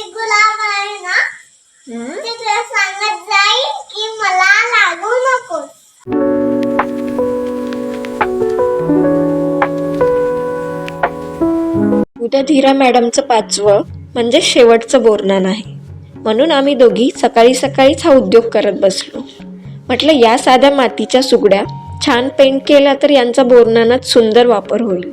ते गुलाब आहे ना? ते तुला सांगत जाईल की मला लागू नको. उद्या धीरा मॅडमचं पाचवं म्हणजे शेवटचं बोरनान आहे. म्हणून आम्ही दोघी सकाळी सकाळीच हा उद्योग करत बसलो. म्हटलं या साध्या मातीच्या सुगड्या छान पेंट केल्या तर यांचा बोरनानात सुंदर वापर होईल.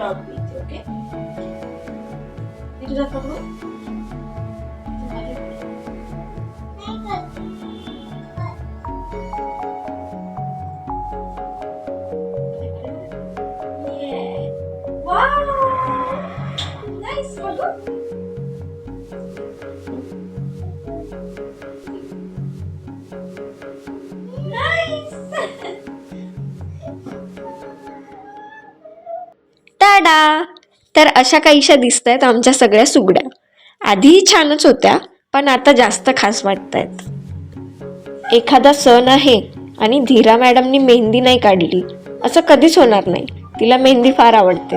okay బీచ్ ఓకే ఇటు తప్పకు Wow! Nice photo. टाडा तर अशा काहीशा दिसत आहेत आमच्या सगळ्या सुगड्या. आधीही छानच होत्या पण आता जास्त खास वाटत आहेत एखादा सण आहे आणि धीरा मॅडमनी मेहंदी नाही काढली असं कधीच होणार नाही. तिला मेहंदी फार आवडते.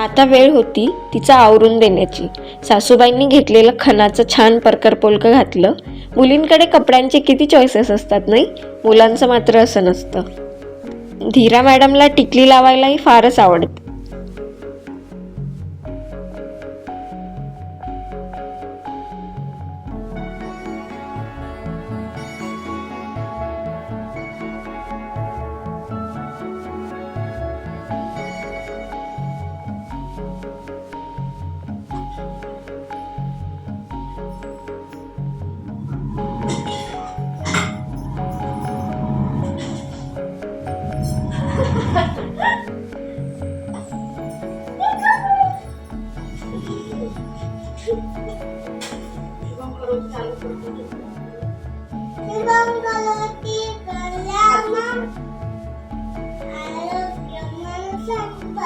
आता वेळ होती तिचा आवरून देण्याची. सासूबाईंनी घेतलेलं खणाचं छान परकर पोलकं घातलं. मुलींकडे कपड्यांचे किती चॉईसेस असतात नाही? मुलांचं मात्र असं नसतं. धीरा मॅडमला टिकली लावायलाही फारच आवडते.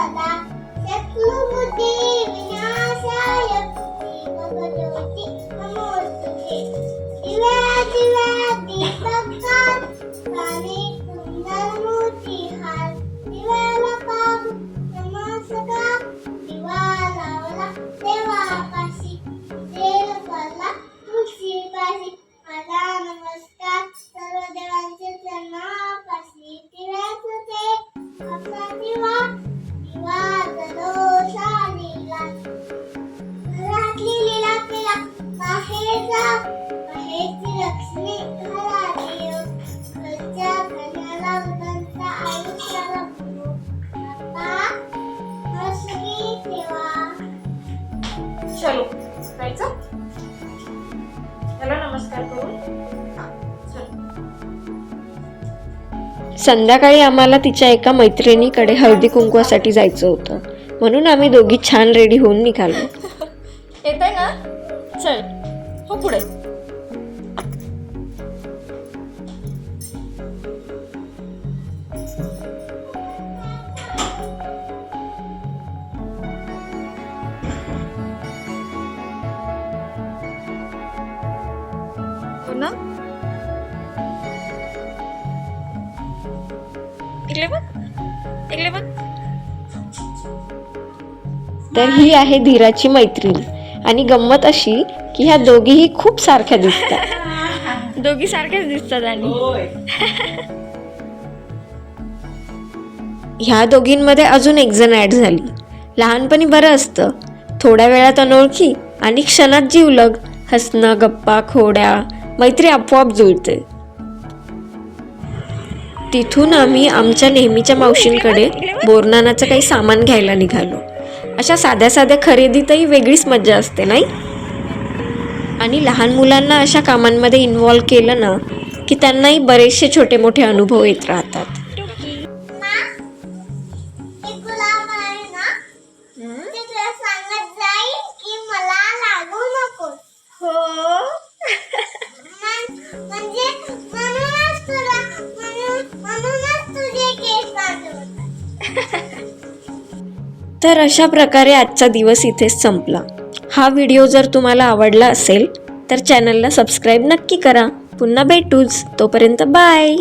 కదా చెట్లు బుద్ధి వినాశాయ బుద్ధి ఒక జ్యోతి అమూర్తి దివా దివా దివా चलो जायचं? चला नमस्कार करू संध्याकाळी आम्हाला तिच्या एका मैत्रिणीकडे हळदी कुंकवासाठी जायचं होतं. म्हणून आम्ही दोघी छान रेडी होऊन निघालो. येत आहे ना? चल हो पुढे. ना? इकडे बघ. इकडे बघ. तर ही आहे धीराची मैत्रीण. आणि गंमत अशी की ह्या दोघीही खूप सारख्या दिसतात. दोघी सारख्याच दिसतात आणि. ह्या. दोघींमध्ये अजून एक जण ऍड झाली. लहानपणी बरं असतं. थोड्या वेळात अनोळखी आणि क्षणात जीवलग. हसणं गप्पा खोड्या. मैत्री आपोआप जुळते. तिथून आम्ही आमच्या नेहमीच्या मावशींकडे बोरनानाचं काही सामान घ्यायला निघालो. अशा साध्या साध्या खरेदीतही वेगळीच मज्जा असते नाही? आणि लहान मुलांना अशा कामांमध्ये इन्वॉल्व्ह केलं ना की त्यांनाही बरेचसे छोटे मोठे अनुभव येत राहतात. तर अशा प्रकारे आजचा दिवस इथेच संपला. हा व्हिडिओ जर तुम्हाला आवडला असेल तर चॅनलला सबस्क्राईब नक्की करा. पुन्हा भेटूच. तोपर्यंत बाय!